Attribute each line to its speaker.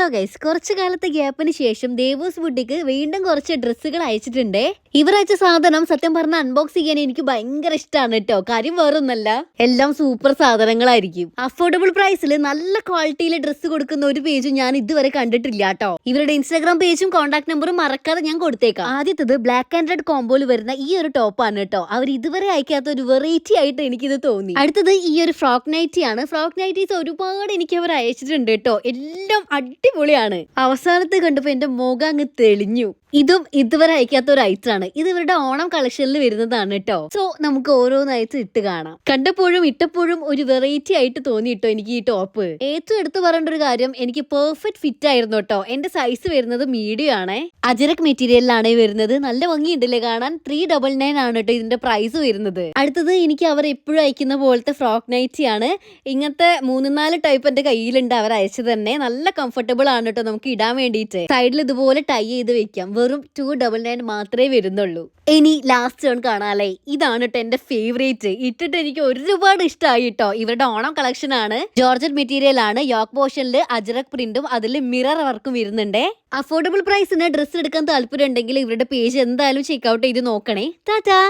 Speaker 1: Hello guys കുറച്ചു കാലത്തെ ഗ്യാപ്പിന് ശേഷം ദേവൂസ് ബുട്ടിക്ക് വീണ്ടും കുറച്ച് ഡ്രസ്സുകൾ അയച്ചിട്ടുണ്ട്. ഇവർ അയച്ച സാധനം സത്യം പറഞ്ഞ അൺബോക്സ് ചെയ്യാൻ എനിക്ക് ഭയങ്കര ഇഷ്ടമാണ് കേട്ടോ. കാര്യം വേറൊന്നല്ല എല്ലാം സൂപ്പർ സാധനങ്ങളായിരിക്കും. അഫോർഡബിൾ പ്രൈസിൽ നല്ല ക്വാളിറ്റിയിൽ ഡ്രസ്സ് കൊടുക്കുന്ന ഒരു പേജും ഞാൻ ഇതുവരെ കണ്ടിട്ടില്ല കേട്ടോ. ഇവരുടെ ഇൻസ്റ്റാഗ്രാം പേജും കോൺടാക്ട് നമ്പറും മറക്കാതെ ഞാൻ കൊടുത്തേക്കാം. ആദ്യത്തത് ബ്ലാക്ക് ആൻഡ് റെഡ് കോംബോയിൽ വരുന്ന ഈ ഒരു ടോപ്പാണ് കേട്ടോ. അവർ ഇതുവരെ അയക്കാത്ത ഒരു വെറൈറ്റി ആയിട്ട് എനിക്കിത് തോന്നി. അടുത്തത് ഈ ഒരു ഫ്രോക്ക് നൈറ്റി ആണ്. ഫ്രോക്ക് നൈറ്റീസ് ഒരുപാട് എനിക്ക് അവർ അയച്ചിട്ടുണ്ട് കേട്ടോ. എല്ലാം അടിപൊളിയാണ്. അവസാനത്ത് കണ്ടപ്പോ എന്റെ മുഖം അങ്ങ് തെളിഞ്ഞു. ഇതും ഇതുവരെ അയക്കാത്ത ഒരു ഐറ്റം ആണ് ഇത് ഇവരുടെ ഓണം കളക്ഷനിൽ വരുന്നതാണ് കേട്ടോ സോ നമുക്ക് ഓരോന്ന് അയച്ച് ഇട്ട് കാണാം. കണ്ടപ്പോഴും ഇട്ടപ്പോഴും ഒരു വെറൈറ്റി ആയിട്ട് തോന്നി കേട്ടോ എനിക്ക് ഈ ടോപ്പ് ഏറ്റവും എടുത്തു പറയേണ്ട ഒരു കാര്യം എനിക്ക് പെർഫെക്റ്റ് ഫിറ്റ് ആയിരുന്നു കേട്ടോ എന്റെ സൈസ് വരുന്നത് മീഡിയം ആണേ. അജരക് മെറ്റീരിയലിലാണ് വരുന്നത്. നല്ല ഭംഗിയുണ്ടല്ലേ കാണാൻ? ത്രീ ഡബിൾ നയൻ ആണ് കേട്ടോ ഇതിന്റെ പ്രൈസ് വരുന്നത്. അടുത്തത് എനിക്ക് അവർ എപ്പോഴും അയക്കുന്ന പോലത്തെ ഫ്രോക്ക് നൈറ്റി ആണ്. ഇങ്ങനത്തെ മൂന്ന് നാല് ടൈപ്പ് എന്റെ കയ്യിലുണ്ട്. അവർ അയച്ചത് തന്നെ. നല്ല കംഫർട്ടബിൾ ആണ് കേട്ടോ നമുക്ക് ഇടാൻ വേണ്ടിയിട്ട്. സൈഡിൽ ഇതുപോലെ ടൈ ചെയ്ത് വെക്കാം. വെറും ടു ഡബിൾ നയൻ മാത്രമേ വരുന്നുള്ളൂ. ഇനി ലാസ്റ്റ് ടേൺ കാണാല്ലേ? ഇതാണ് കേട്ടോ എന്റെ ഫേവറേറ്റ് ഇട്ടിട്ട് എനിക്ക് ഒരുപാട് ഇഷ്ടമായി കേട്ടോ ഇവരുടെ ഓണം കളക്ഷൻ ആണ്. ജോർജറ്റ് മെറ്റീരിയൽ ആണ്. യോക്ക് പോർഷനിൽ അജറക് പ്രിന്റും അതിൽ മിറർ വർക്കും വരുന്നുണ്ട്. അഫോർഡബിൾ പ്രൈസിന് ഡ്രസ്സ് എടുക്കാൻ താല്പര്യം ഉണ്ടെങ്കിൽ ഇവരുടെ പേജ് എന്തായാലും ചെക്ക് ഔട്ട് ചെയ്ത് നോക്കണേ. ടാറ്റാ!